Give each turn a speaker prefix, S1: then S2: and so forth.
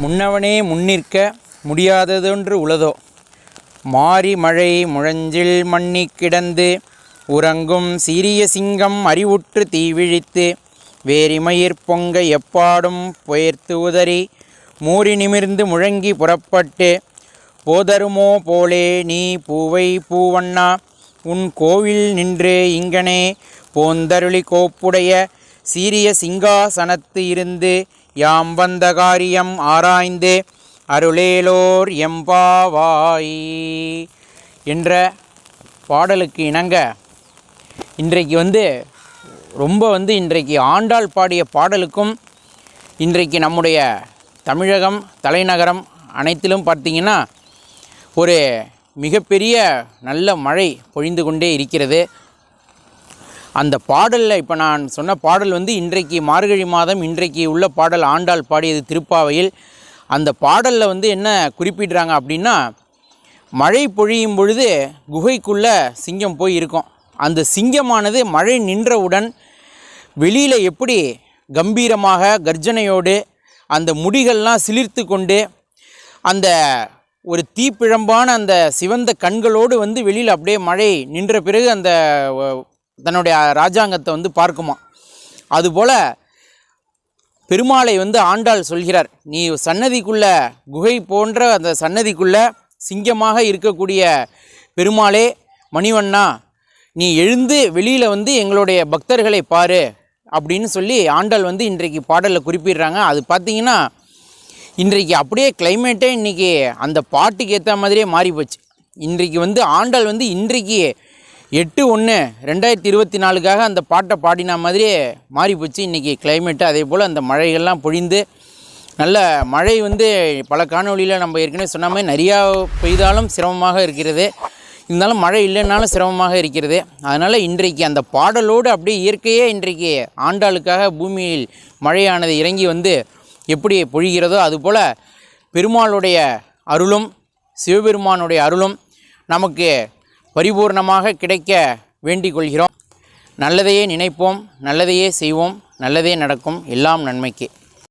S1: முன்னவனே முன்னிற்க முடியாததொன்று உளதோ? மாறி மழை முழஞ்சில் மண்ணி கிடந்து உறங்கும் சீரிய சிங்கம் அறிவுற்று தீவிழித்து வேரிமயிர் பொங்க எப்பாடும் புயர்த்து உதறி மூறி நிமிர்ந்து முழங்கி புறப்பட்டு போதருமோ போலே நீ பூவை பூவண்ணா உன் கோவில் நின்று இங்கனே போந்தருளி கோப்புடைய சீரிய சிங்காசனத்து இருந்து யாம் வந்த காரியம் ஆராய்ந்து அருளேலோர் எம்பாவாய் என்ற பாடலுக்கு இணங்க இன்றைக்கு வந்து ரொம்ப வந்து இன்றைக்கு ஆண்டாள் பாடிய பாடலுக்கும் இன்றைக்கு நம்முடைய தமிழகம் தலைநகரம் அனைத்திலும் பார்த்திங்கன்னா ஒரு மிகப்பெரிய நல்ல மழை பொழிந்து கொண்டே இருக்கிறது. அந்த பாடலில் இப்போ நான் சொன்ன பாடல் வந்து இன்றைக்கு மார்கழி மாதம் இன்றைக்கு உள்ள பாடல் ஆண்டாள் பாடியது திருப்பாவையில். அந்த பாடலில் வந்து என்ன குறிப்பிடுறாங்க அப்படின்னா மழை பொழியும் பொழுது குகைக்குள்ளே சிங்கம் போய் இருக்கும். அந்த சிங்கமானது மழை நின்றவுடன் வெளியில் எப்படி கம்பீரமாக கர்ஜனையோடு அந்த முடிகள்லாம் சிலிர்த்து கொண்டு அந்த ஒரு தீப்பிழம்பான அந்த சிவந்த கண்களோடு வந்து வெளியில் அப்படியே மழை நின்ற பிறகு அந்த தன்னுடைய ராஜாங்கத்தை வந்து பார்க்குமா? அதுபோல் பெருமாளை வந்து ஆண்டாள் சொல்கிறார் நீ சன்னதிக்குள்ள குகை போன்ற அந்த சன்னதிக்குள்ள சிங்கமாக இருக்கக்கூடிய பெருமாளே மணிவண்ணா நீ எழுந்து வெளியில் வந்து எங்களுடைய பக்தர்களை பாரு அப்படின்னு சொல்லி ஆண்டாள் வந்து இன்றைக்கு பாடலில் குறிப்பிடுறாங்க. அது பார்த்தீங்கன்னா இன்றைக்கு அப்படியே கிளைமேட்டே இன்றைக்கி அந்த பாட்டுக்கு ஏற்ற மாதிரியே மாறி போச்சு இன்றைக்கு வந்து ஆண்டாள் வந்து இன்றைக்கு எட்டு ஒன்று ரெண்டாயிரத்தி இருபத்தி நாலுக்காக அந்த பாட்டை பாடின மாதிரியே மாறிப்போச்சு இன்றைக்கி கிளைமேட்டு அதே போல் அந்த மழைகள்லாம் பொழிந்து நல்ல மழை வந்து பல காணொளியில் நம்ம ஏற்கனவே சொன்ன மாதிரி நிறையா பெய்தாலும் சிரமமாக இருக்கிறது. இருந்தாலும் மழை இல்லைன்னாலும் சிரமமாக இருக்கிறது. அதனால் இன்றைக்கு அந்த பாடலோடு அப்படியே இயற்கையே இன்றைக்கு ஆண்டாளுக்காக பூமியில் மழையானது இறங்கி வந்து எப்படி பொழிகிறதோ அதுபோல் பெருமாளுடைய அருளும் சிவபெருமானுடைய அருளும் நமக்கு பரிபூர்ணமாக கிடைக்க வேண்டிக் கொள்கிறோம் நல்லதையே நினைப்போம் நல்லதையே செய்வோம் நல்லதே நடக்கும் எல்லாம் நன்மைக்கு.